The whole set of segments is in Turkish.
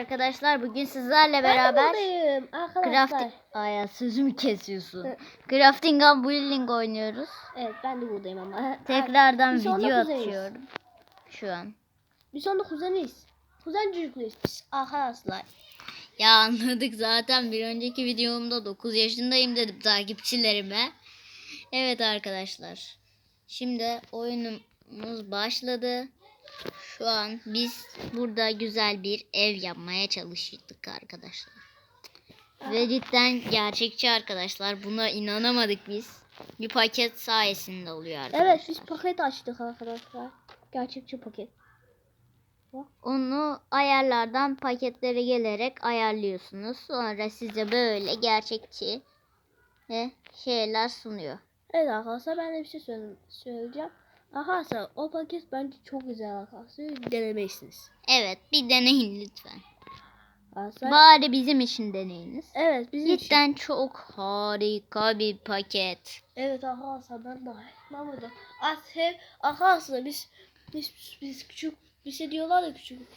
Arkadaşlar bugün sizlerle beraber crafting Aya sözümü kesiyorsun. Crafting and building oynuyoruz. Evet ben de buradayım ama. Tekrardan Biz video kuzeniz. atıyorum. Şu an. Biz onda kuzeniyiz. Kuzen çocukluyuz biz arkadaşlar. Ya anladık zaten bir önceki videomda 9 yaşındayım dedim takipçilerime. Evet arkadaşlar. Şimdi oyunumuz başladı. Şu an biz burada güzel bir ev yapmaya çalıştık arkadaşlar. Ve cidden gerçekçi arkadaşlar. Buna inanamadık biz. Bir paket sayesinde oluyor arkadaşlar. Evet biz paket açtık arkadaşlar. Gerçekçi paket. Onu ayarlardan paketlere gelerek ayarlıyorsunuz. Sonra size böyle gerçekçi ve şeyler sunuyor. Evet arkadaşlar ben de bir şey söyle- söyleyeceğim. Arkadaşlar o paket bence çok güzel arkadaşlar. Denemelisiniz. Evet bir deneyin lütfen. Arkadaşlar. Bari bizim için deneyiniz. evet bizim için. Cidden çok harika bir paket. Evet arkadaşlar ben de ben burada. Aslında arkadaşlar biz biz biz küçük bir şey diyorlar ya küçük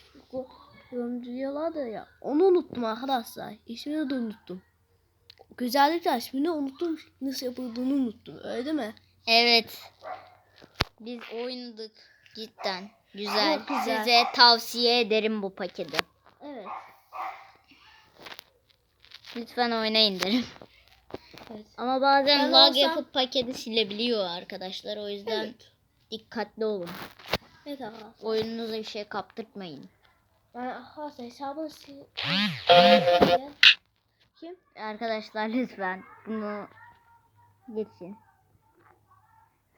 yorum diyorlar da ya. Onu unuttum arkadaşlar. İsmini de unuttum. Güzellikle ismini unuttum. Nasıl yapıldığını unuttum. Öyle değil mi? Evet. Biz oynadık cidden. Güzel. Çok güzel. Size tavsiye ederim bu paketi. Evet. Lütfen oynayın derim. Evet. Ama bazen Ben lag olsam- yapıp paketi silebiliyor arkadaşlar. O yüzden Evet. dikkatli olun. Evet arkadaşlar. Oyununuza bir şey kaptırtmayın. Ben arkadaşlar hesabını sil... Kim? Arkadaşlar lütfen bunu geçin.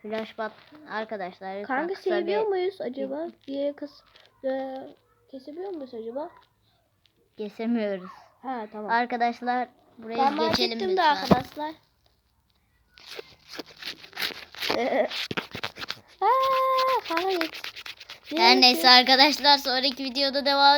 Flashbot arkadaşlar lütfen Kanka silebiliyor bir muyuz acaba? Diye kız e, kesebiliyor muyuz acaba? kesemiyoruz. Ha tamam. Arkadaşlar buraya merak geçelim lütfen. arkadaşlar. Aaa kanka geç. Her neyse arkadaşlar sonraki videoda devam